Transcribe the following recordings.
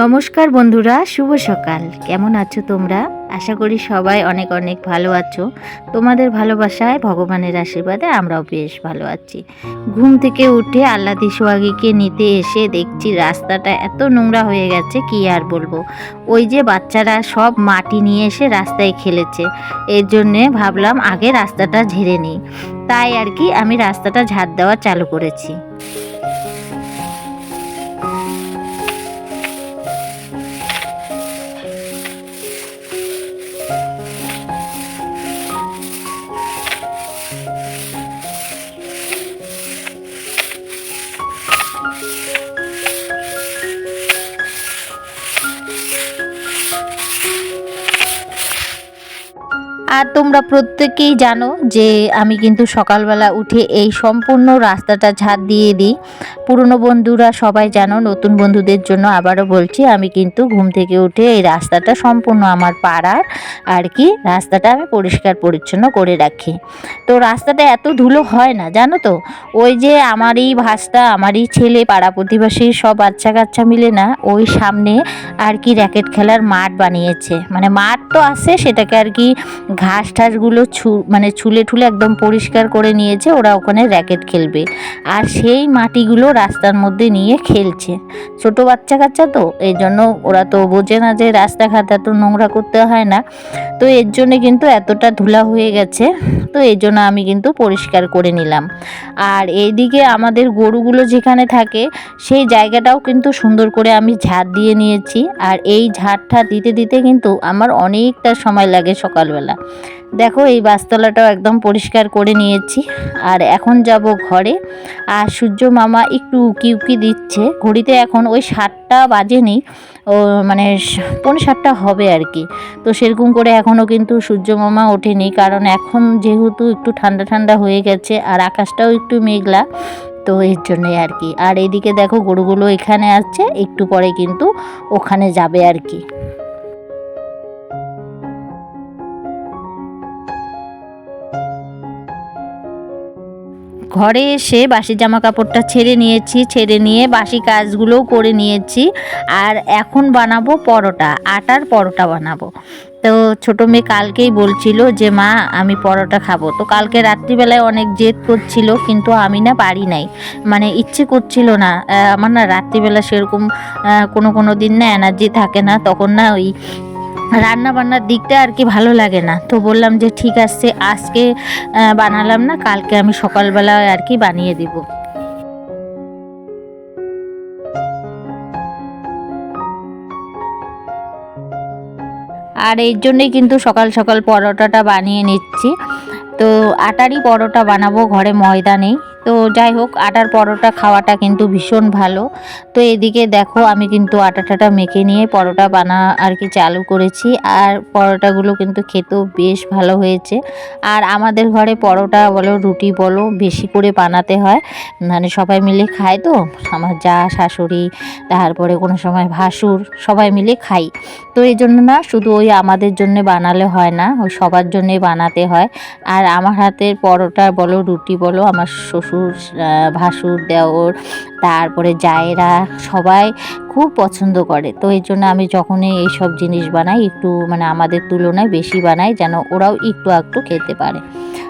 নমস্কার বন্ধুরা, শুভ সকাল। কেমন আছো তোমরা? আশা করি সবাই অনেক অনেক ভালো আছো। তোমাদের ভালোবাসায়, ভগবানের আশীর্বাদে আমরাও বেশ ভালো আছি। ঘুম থেকে উঠে আল্লাদি সোহাগীকে নিতে এসে দেখছি রাস্তাটা এত নোংরা হয়ে গেছে, কি আর বলব? ওই যে বাচ্চারা সব মাটি নিয়ে এসে রাস্তায় খেলেছে। এর জন্যে ভাবলাম আগে রাস্তাটা ঝেড়ে নিই। তাই আর কি আমি রাস্তাটা ঝাড় দেওয়া চালু করেছি। আর তোমরা প্রত্যেকেই জানো যে আমি কিন্তু সকালবেলা উঠে এই সম্পূর্ণ রাস্তাটা ঝাঁট দিয়ে দিই। পুরনো বন্ধুরা সবাই জানো, নতুন বন্ধুদের জন্য আবারও বলছি, আমি কিন্তু ঘুম থেকে উঠে এই রাস্তাটা সম্পূর্ণ আমার পাড়ার আর কি রাস্তাটা আমি পরিষ্কার পরিচ্ছন্ন করে রাখি। তো রাস্তাটা এত ধুলো হয় না, জানো তো? ওই যে আমারই ভাসটা, আমারই ছেলে, পাড়া প্রতিবেশী সব বাচ্চা কাচ্চা মিলে না ওই সামনে আর কি র্যাকেট খেলার মাঠ বানিয়েছে। মানে মাঠ তো আছে, সেটাকে আর কি ঘাস টাসগুলো ছু মানে ছুলে ঠুলে একদম পরিষ্কার করে নিয়েছে, ওরা ওখানে র্যাকেট খেলবে। আর সেই মাটিগুলো রাস্তার মধ্যে নিয়ে খেলছে। ছোট বাচ্চা কাচ্চা তো এই জন্য ওরা তো বোঝে না যে রাস্তাঘাট এত নোংরা করতে হয় না। তো এর জন্যে কিন্তু এতটা ধুলা হয়ে গেছে, তো এই জন্য আমি কিন্তু পরিষ্কার করে নিলাম। আর এইদিকে আমাদের গরুগুলো যেখানে থাকে, সেই জায়গাটাও কিন্তু সুন্দর করে আমি ঝাড় দিয়ে নিয়েছি। আর এই ঝাড়টা দিতে দিতে কিন্তু আমার অনেকটা সময় লাগে সকালবেলা। দেখো, এই বাসতলাটাও একদম পরিষ্কার করে নিয়েছি। আর এখন যাব ঘরে। আর সূর্য মামা একটু উকি উকি দিচ্ছে। ঘড়িতে এখন ওই সাতটা বাজেনি। ও মানে পৌনে সাতটা হবে আর কি। তো সেরকম করে এখনও কিন্তু সূর্য মামা ওঠেনি। কারণ এখন যেহেতু একটু ঠান্ডা ঠান্ডা হয়ে গেছে আর আকাশটাও একটু মেঘলা, তো এর জন্যই আর কি। আর এদিকে দেখো গরুগুলো এখানে আসছে একটু পরে কিন্তু ওখানে যাবে আর কি। ঘরে এসে বাসি জামা কাপড়টা ছেড়ে নিয়েছি, ছেড়ে নিয়ে বাসি কাজগুলোও করে নিয়েছি। আর এখন বানাবো পরোটা, আটার পরোটা বানাবো। তো ছোটো মেয়ে কালকেই বলছিল যে, মা, আমি পরোটা খাব। তো কালকে রাত্রিবেলায় অনেক জেদ করছিল, কিন্তু আমি না পারি নাই। মানে ইচ্ছে করছিল না। আমার না রাত্রিবেলা সেরকম কোনো কোনো দিন না এনার্জি থাকে না। তখন না ওই রান্না বান্নার দিকটা আর কি ভালো লাগে না। তো বললাম যে ঠিক আছে, আজকে বানালাম না, কালকে আমি সকালবেলা আর কি বানিয়ে দিব। আর এর জন্যই কিন্তু সকাল সকাল পরোটাটা বানিয়ে নিচ্ছি। তো আটারই পরোটা বানাবো, ঘরে ময়দা নেই। তো যাই হোক আটার পরোটা খাওয়াটা কিন্তু ভীষণ ভালো। তো এদিকে দেখো, আমি কিন্তু আটা টাটা মেখে নিয়ে পরোটা বানা আর কি চালু করেছি। আর পরোটাগুলো কিন্তু খেতেও বেশ ভালো হয়েছে। আর আমাদের ঘরে পরোটা বলো, রুটি বলো, বেশি করে বানাতে হয়। মানে সবাই মিলে খায় তো, আমার যা শাশুড়ি, তারপরে কোনো সময় ভাসুর, সবাই মিলে খাই। তো এই জন্য না, শুধু ওই আমাদের জন্য বানালে হয় না, ওই সবার জন্যই বানাতে হয়। আর আমার হাতের পরোটা বলো, রুটি বলো, আমার শ্বশুর আহ, ভাসুর দেওর তারপরে জায়েরা সবাই খুব পছন্দ করে। তো এই জন্য আমি যখনই এই সব জিনিস বানাই একটু মানে আমাদের তুলনায় বেশি বানাই যেন ওরাও একটু একটু খেতে পারে।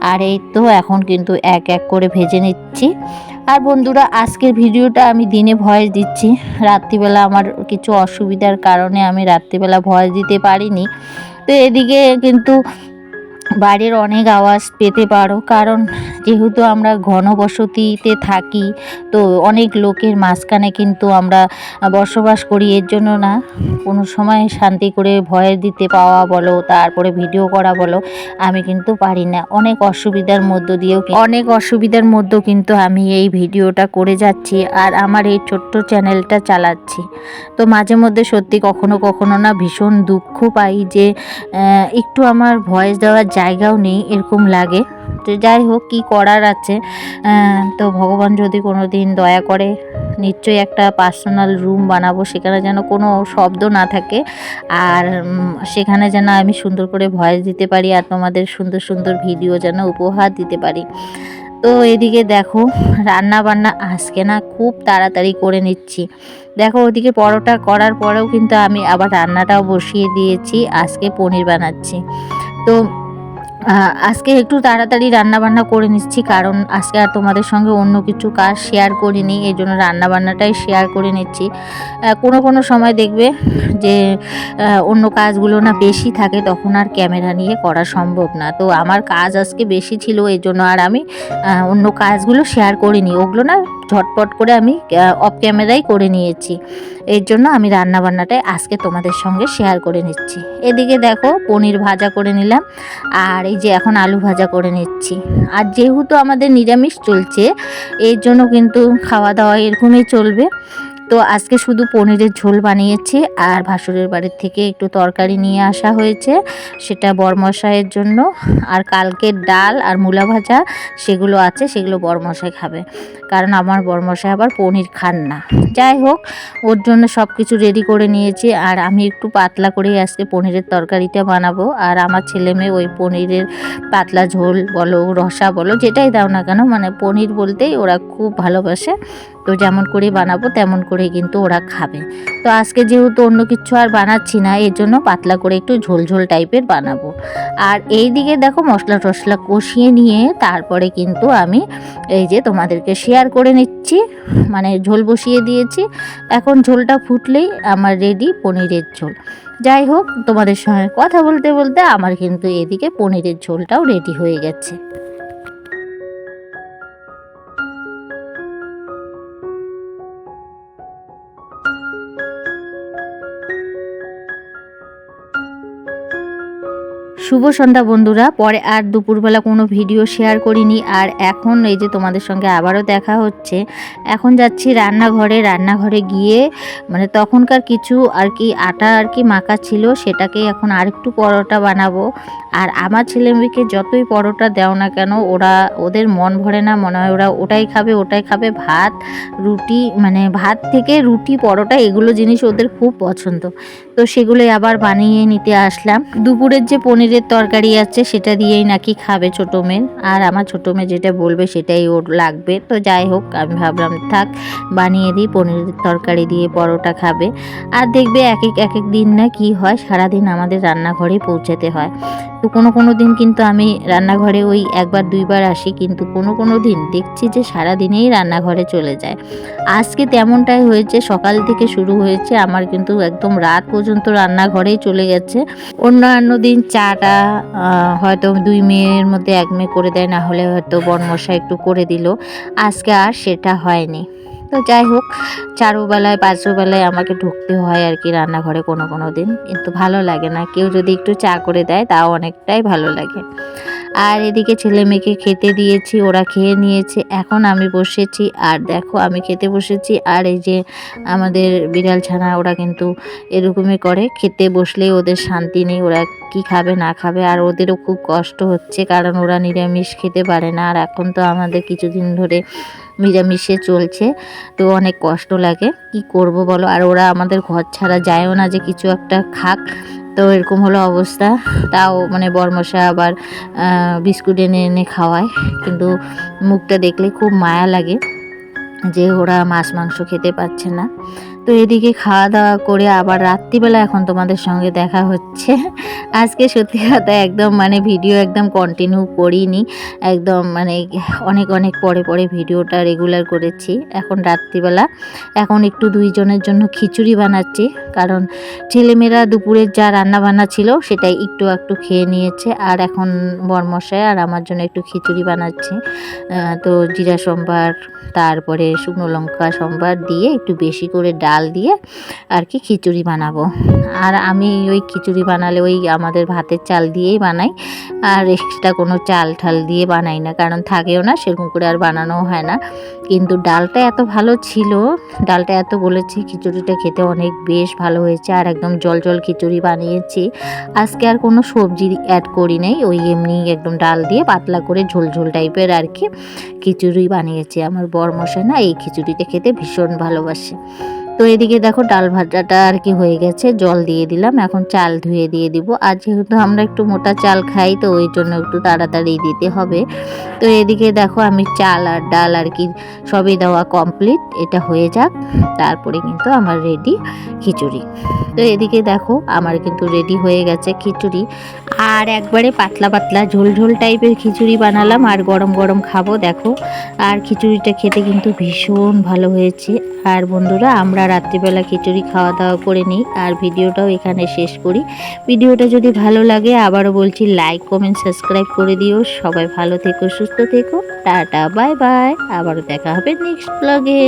আর এই তো এখন কিন্তু এক এক করে ভেজে নিচ্ছি। আর বন্ধুরা আজকের ভিডিওটা আমি দিনে ভয়েস দিচ্ছি। রাত্রিবেলা আমার কিছু অসুবিধার কারণে আমি রাত্রিবেলা ভয়েস দিতে পারিনি। তো এদিকে কিন্তু বাইরের অনেক আওয়াজ পেতে পারো। কারণ যেহেতু আমরা ঘনবসতিতে থাকি, তো অনেক লোকের মাঝখানে কিন্তু আমরা বসবাস করি। এর জন্য না, কোনো সময় শান্তি করে ভয়েস দিতে পাওয়া বলো, তারপরে ভিডিও করা বলো, আমি কিন্তু পারি না। অনেক অসুবিধার মধ্য দিয়েও অনেক অসুবিধার মধ্যেও কিন্তু আমি এই ভিডিওটা করে যাচ্ছি আর আমার এই ছোট্ট চ্যানেলটা চালাচ্ছি। তো মাঝে মধ্যে সত্যি কখনো কখনো না ভীষণ দুঃখ পাই যে একটু আমার ভয়েস দেওয়ার জায়গাও নেই, এরকম লাগে। তো যাই হোক, কী করার আছে? তো ভগবান যদি কোনো দিন দয়া করে নিশ্চয়ই একটা পার্সোনাল রুম বানাবো, সেখানে যেন কোনো শব্দ না থাকে। আর সেখানে যেন আমি সুন্দর করে ভয়েস দিতে পারি আর তোমাদের সুন্দর সুন্দর ভিডিও যেন উপহার দিতে পারি। তো এদিকে দেখো রান্না বান্না আজকে না খুব তাড়াতাড়ি করে নিচ্ছি। দেখো, ওদিকে পরোটা করার পরেও কিন্তু আমি আবার রান্নাটাও বসিয়ে দিয়েছি, আজকে পনির বানাচ্ছি। তো আজকে একটু তাড়াতাড়ি রান্না বান্না করে নিচ্ছি, কারণ আজকে আর তোমাদের সঙ্গে অন্য কিছু কাজ শেয়ার করিনি, এই জন্য রান্না বান্নাটাই শেয়ার করে নিচ্ছি। কোনো কোনো সময় দেখবে যে অন্য কাজগুলো না বেশি থাকে, তখন আর ক্যামেরা নিয়ে করা সম্ভব না। তো আমার কাজ আজকে বেশি ছিল, এই জন্য আর আমি অন্য কাজগুলো শেয়ার করিনি। ওগুলো না ঝটপট করে আমি অফ ক্যামেরাই করে নিয়েছি। এর জন্য আমি রান্না বান্নাটাই আজকে তোমাদের সঙ্গে শেয়ার করে নিচ্ছি। এদিকে দেখো, পনির ভাজা করে নিলাম, আর যে এখন আলু ভাজা করে নিচ্ছি। আর যেহেতু আমাদের নিরামিষ চলছে, এর জন্য কিন্তু খাওয়া দাওয়া এরকমই চলবে। তো আজকে শুধু পনিরের ঝোল বানিয়েছি আর ভাসুরের বাড়ির থেকে একটু তরকারি নিয়ে আসা হয়েছে, সেটা বরমশাইয়ের জন্য। আর কালকের ডাল আর মূলা ভাজা, সেগুলো আছে, সেগুলো বরমশাই খাবে। কারণ আমার বরমশাই আবার পনির খান না। যাই হোক, ওর জন্য সব কিছু রেডি করে নিয়েছি আর আমি একটু পাতলা করেই আজকে পনিরের তরকারিটা বানাবো। আর আমার ছেলে মেয়ে ওই পনিরের পাতলা ঝোল বলো, রসা বলো, যেটাই দাও না কেন মানে পনির বলতেই ওরা খুব ভালোবাসে। তো যেমন করে বানাবো, তেমন করে কিন্তু ওরা খাবে। তো আজকে যেহেতু অন্য কিছু আর বানাচ্ছি না, এর জন্য পাতলা করে একটু ঝোল ঝোল টাইপের বানাবো। আর এই দিকে দেখো মশলা টশলা কষিয়ে নিয়ে তারপরে কিন্তু আমি এই যে তোমাদেরকে শেয়ার করে নিচ্ছি মানে ঝোল বসিয়ে দিয়েছি। এখন ঝোলটা ফুটলেই আমার রেডি পনিরের ঝোল। যাই হোক, তোমাদের সঙ্গে কথা বলতে বলতে আমার কিন্তু এদিকে পনিরের ঝোলটাও রেডি হয়ে গেছে। শুভ সন্ধ্যা বন্ধুরা। পরে আর দুপুরবেলা কোনো ভিডিও শেয়ার করিনি। আর এখন এই যে তোমাদের সঙ্গে আবারও দেখা হচ্ছে। এখন যাচ্ছি রান্নাঘরে। রান্নাঘরে গিয়ে মানে তখনকার কিছু আর কি আটা আর কি মাখা ছিল সেটাকে এখন আরেকটু পরোটা বানাবো। আর আমার ছেলে মেয়েকে যতই পরোটা দাও না কেন, ওরা, ওদের মন ভরে না। মনে হয় ওরা ওটাই খাবে ওটাই খাবে। ভাত, রুটি মানে ভাত থেকে রুটি, পরোটা, এগুলো জিনিস ওদের খুব পছন্দ। তো সেগুলোই আবার বানিয়ে নিতে আসলাম। দুপুরের যে পনিরের তরকারি আছে সেটা দিয়েই নাকি খাবে ছোটো মেয়ে। আর আমার ছোটো মেয়ে যেটা বলবে সেটাই ওর লাগবে। তো যাই হোক, আমি ভাবলাম, থাক, বানিয়ে দিই পনিরের তরকারি দিয়ে পরোটা খাবে। আর দেখবে এক এক এক এক দিন না কি হয়, সারাদিন আমাদের রান্নাঘরে পৌঁছাতে হয়। তো কোনো কোনো দিন কিন্তু আমি রান্নাঘরে ওই একবার, দুইবার আসি, কিন্তু কোনো কোনো দিন দেখছি যে সারা দিনেই রান্নাঘরে চলে যায়। আজকে তেমনটাই হয়েছে, সকাল থেকে শুরু হয়েছে। আমার কিন্তু একদম রাত পর্যন্ত রান্নাঘরেই চলে গেছে। অন্যান্য দিন চাটা আহ, হয়তো দুই মেয়ের মধ্যে এক মেয়ে করে দেয় না হলে হয়তো বনমশা একটু করে দিল। আজকে আর সেটা হয়নি। তো যাই হোক চারোবেলায় পাঁচোবেলায় আমাকে ঢুকতে হয় আর কি রান্নাঘরে কোনো কোনো দিন। কিন্তু ভালো লাগে না। কেউ যদি একটু চা করে দেয় তাও অনেকটাই ভালো লাগে। আর এদিকে ছেলে মেয়েকে খেতে দিয়েছি ওরা খেয়ে নিয়েছে। এখন আমি বসেছি আর দেখো আমি খেতে বসেছি। আর এই যে আমাদের বিড়াল ছানা ওরা কিন্তু এরকমই করে। খেতে বসলেই ওদের শান্তি নেই ওরা কি খাবে, না খাবে, আর ওদেরও খুব কষ্ট হচ্ছে, কারণ ওরা নিরামিষ খেতে পারে না। আর এখন তো আমাদের কিছুদিন ধরে নিরামিষে চলছে, তো অনেক কষ্ট লাগে। কি করব বলো? আর ওরা আমাদের ঘর ছাড়া যায়ও না যে কিছু একটা খাক। তো এরকম হলো অবস্থা। তাও মানে বরমশা আবার বিস্কুট এনে এনে খাওয়ায়। কিন্তু মুখটা দেখলে খুব মায়া লাগে। যে ওরা মাছ, মাংস খেতে পারছে না। তো এদিকে খাওয়া দাওয়া করে আবার রাত্রিবেলা এখন তোমাদের সঙ্গে দেখা হচ্ছে। আজকে সত্যি কথা একদম মানে ভিডিও একদম কন্টিনিউ করিনি। একদম মানে অনেক অনেক পরে পরে ভিডিওটা রেগুলার করেছি। এখন রাত্রিবেলা এখন একটু দুইজনের জন্য খিচুড়ি বানাচ্ছি। কারণ ছেলেমেয়েরা দুপুরের যা রান্না বান্না ছিল সেটাই একটু একটু খেয়ে নিয়েছে। আর এখন বরমশাই আর আমার জন্য একটু খিচুড়ি বানাচ্ছি। তো জিরা সম্বার তারপরে শুকনো লঙ্কা সম্বার দিয়ে একটু বেশি করে ডাল দিয়ে আর কি খিচুড়ি বানাবো। আর আমি ওই খিচুড়ি বানালে ওই আমাদের ভাতের চাল দিয়েই বানাই। আর এক্সট্রা কোনো চাল ঠাল দিয়ে বানাই না, কারণ থাকেও না, সেরকম করে আর বানানোও হয় না। কিন্তু ডালটা এত ভালো ছিল, ডালটা এত বলেছি খিচুড়িটা খেতে অনেক বেশ ভালো হয়েছে আর একদম জল জল খিচুড়ি বানিয়েছি। আজকে আর কোনো সবজি অ্যাড করি নাই, ওই এমনি একদম ডাল দিয়ে পাতলা করে ঝোল ঝোল টাইপের আর কি খিচুড়ি বানিয়েছি। আমার বর মশাই না এই খিচুড়িটা খেতে ভীষণ ভালোবাসে। তো এদিকে দেখো ডাল ভাজাটা আর কি হয়ে গেছে, জল দিয়ে দিলাম, এখন চাল ধুয়ে দিয়ে দিব। আর যেহেতু আমরা একটু মোটা চাল খাই, তো ওই জন্য একটু তাড়াতাড়ি দিতে হবে। তো এদিকে দেখো আমি চাল আর ডাল আর কি সবই দেওয়া কমপ্লিট এটা হয়ে যাক। তারপরে কিন্তু আমার রেডি খিচুড়ি। তো এদিকে দেখো আমার কিন্তু রেডি হয়ে গেছে খিচুড়ি। আর একবারে পাতলা পাতলা ঝোল ঝোল টাইপের খিচুড়ি বানালাম, আর গরম গরম খাব, দেখো। আর খিচুড়িটা খেতে কিন্তু ভীষণ ভালো হয়েছে। আর বন্ধুরা আমরা রাত্রিবেলা খিচুড়ি খাওয়া দাওয়া করে নিই আর ভিডিওটাও এখানে শেষ করি। ভিডিওটা যদি ভালো লাগে আবারও বলছি লাইক কমেন্ট সাবস্ক্রাইব করে দিও। সবাই ভালো থেকো, সুস্থ থেকো। টাটা বাই বাই আবারও দেখা হবে নেক্সট ব্লগে